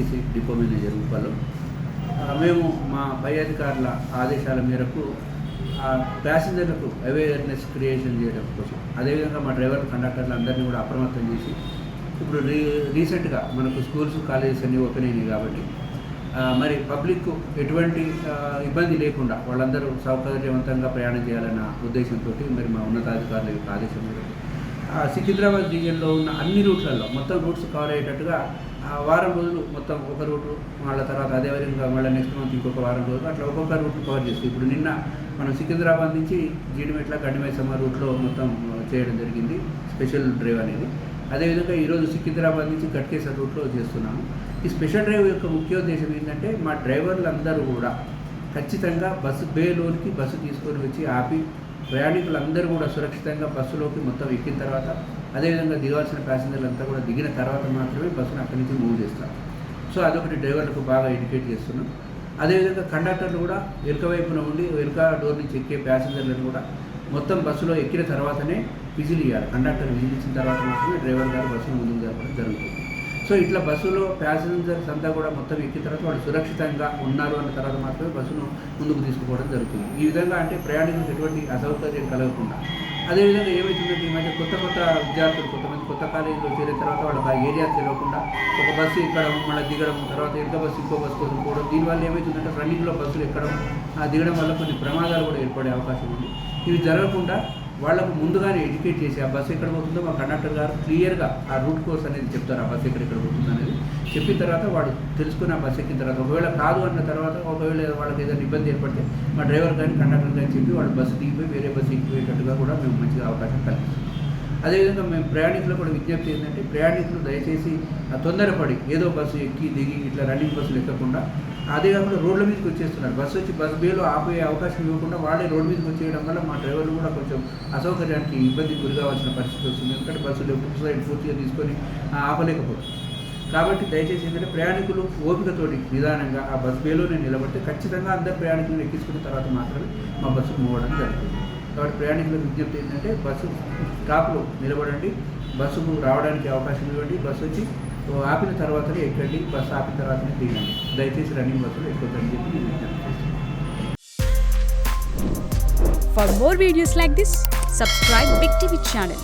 RTC depot manager ఉప్పల్లో మేము మా పై అధికారుల ఆదేశాల మేరకు ఆ ప్యాసింజర్లకు అవేర్నెస్ క్రియేషన్ చేయడం కోసం అదేవిధంగా మా డ్రైవర్ కండక్టర్లు అందరినీ కూడా అప్రమత్తం చేసి ఇప్పుడు రీ రీసెంట్గా మనకు స్కూల్స్ కాలేజెస్ అన్నీ ఓపెన్ అయినాయి కాబట్టి మరి పబ్లిక్ ఎటువంటి ఇబ్బంది లేకుండా వాళ్ళందరూ సౌకర్యవంతంగా ప్రయాణం చేయాలన్న ఉద్దేశంతో మరి మా ఉన్నతాధికారుల యొక్క ఆదేశం మేరకు సికింద్రాబాద్ రీజియన్లో ఉన్న అన్ని రూట్లలో మొత్తం రూట్స్ కవర్ అయ్యేటట్టుగా ఆ వారం రోజులు మొత్తం ఒక రూటు వాళ్ళ తర్వాత అదే వరకు మళ్ళీ నెక్స్ట్ మంత్ ఇంకొక వారం రోజులు అట్లా ఒక్కొక్క రూట్ కవర్ చేస్తాం ఇప్పుడు నిన్న మనం సికింద్రాబాద్ నుంచి జీడిమెట్ల గండిమైసమ్మ రూట్లో మొత్తం చేయడం జరిగింది స్పెషల్ డ్రైవ్ అనేది. అదేవిధంగా ఈరోజు సికింద్రాబాద్ నుంచి గట్కేసర్ రూట్లో చేస్తున్నాము. ఈ స్పెషల్ డ్రైవ్ యొక్క ముఖ్య ఉద్దేశం ఏంటంటే మా డ్రైవర్లు అందరూ కూడా ఖచ్చితంగా బస్సు బేలోనికి బస్సు తీసుకొని వచ్చి ఆపి ప్రయాణికులందరూ కూడా సురక్షితంగా బస్సులోకి మొత్తం ఎక్కిన తర్వాత అదేవిధంగా దిగాల్సిన ప్యాసింజర్లు అంతా కూడా దిగిన తర్వాత మాత్రమే బస్సును అక్కడి నుంచి మూవ్ చేస్తారు. సో అదొకటి డ్రైవర్లకు బాగా ఎడ్యుకేట్ చేస్తున్నాం. అదేవిధంగా కండక్టర్లు కూడా వెనుక వైపున ఉండి వెనుక డోర్ నుంచి ఎక్కే ప్యాసింజర్లను కూడా మొత్తం బస్సులో ఎక్కిన తర్వాతనే విజిల్ ఇవ్వాలి కండక్టర్ విజిల్ ఇచ్చిన తర్వాత మాత్రమే డ్రైవర్ గారు బస్సును ముందుకు జరపడం జరుగుతుంది. సో ఇట్లా బస్సులో ప్యాసింజర్స్ అంతా కూడా మొత్తం ఎక్కిన తర్వాత వాళ్ళు సురక్షితంగా ఉన్నారు అన్న తర్వాత మాత్రమే బస్సును ముందుకు తీసుకుపోవడం జరుగుతుంది. ఈ విధంగా అంటే ప్రయాణికులకు ఎటువంటి అసౌకర్యం కలగకుండా. అదేవిధంగా ఏమవుతుందంటే ఈ మధ్య కొత్త కొత్త విద్యార్థులు కొంతమంది కొత్త కాలేజీలో చేరిన తర్వాత వాళ్ళకి ఆ ఏరియా తెలియకుండా ఒక బస్సు ఎక్కడం మళ్ళీ దిగడం తర్వాత ఇంకో బస్సు ఇంకో బస్సు కోసం పోవడం దీనివల్ల ఏమవుతుందంటే రన్నింగ్లో బస్సులు ఎక్కడం ఆ దిగడం వల్ల కొన్ని ప్రమాదాలు కూడా ఏర్పడే అవకాశం ఉంది. ఇవి జరగకుండా వాళ్ళకు ముందుగానే ఎడ్యుకేట్ చేసి ఆ బస్సు ఎక్కడ పోతుందో మా కండక్టర్ గారు క్లియర్గా ఆ రూట్ కోర్స్ అనేది చెప్తారు. ఆ బస్సు ఎక్కడెక్కడ పోతుంది అనేది. చెప్పిన తర్వాత వాడు తెలుసుకుని ఆ బస్సు ఎక్కిన తర్వాత ఒకవేళ కాదు అన్న తర్వాత ఒకవేళ వాళ్ళకి ఏదైనా ఇబ్బంది ఏర్పడితే మా డ్రైవర్ కానీ కండక్టర్ కానీ చెప్పి వాళ్ళు బస్సు దిగిపోయి వేరే బస్సు ఎక్కిపోయేటట్టుగా కూడా మేము మంచిగా అవకాశం కల్పిస్తాం. అదేవిధంగా మేము ప్రయాణికులకు కూడా విజ్ఞప్తి ఏంటంటే ప్రయాణికులు దయచేసి ఆ తొందరపడి ఏదో బస్సు ఎక్కి దిగి ఇట్లా రన్నింగ్ బస్సులు ఎక్కకుండా అదే కాకుండా రోడ్ల మీదకి వచ్చేస్తున్నారు. బస్సు వచ్చి బస్ బేలో ఆపే అవకాశం ఇవ్వకుండా వాళ్ళే రోడ్డు మీదకి వచ్చేయడం వల్ల మా డ్రైవర్లు కూడా కొంచెం అసౌకర్యానికి ఇబ్బంది గురి కావాల్సిన పరిస్థితి వస్తుంది. ఎందుకంటే బస్సులు ఎప్పుడు సైడ్ పూర్తిగా తీసుకొని ఆపలేకపోతుంది కాబట్టి దయచేసి ఏంటంటే ప్రయాణికులు ఓపికతోటి నిదానంగా ఆ బస్ బేలోనే నిలబడితే ఖచ్చితంగా అందరు ప్రయాణికులను ఎక్కించుకున్న తర్వాత మాత్రమే మా బస్సుకు మూవడం జరుగుతుంది. కాబట్టి ప్రయాణికులకు విజ్ఞప్తి ఏంటంటే బస్సు స్టాప్లో నిలబడండి బస్సుకు రావడానికి అవకాశం ఇవ్వండి బస్సు వచ్చి ఆపిన తర్వాతనే ఎక్కండి బస్సు ఆపిన తర్వాతనే దిగండి. దయచేసి రన్నింగ్ బస్సులు ఎక్కువని చెప్పి నేను విజ్ఞప్తి చేస్తున్నాను. For more videos like this, subscribe Big TV channel.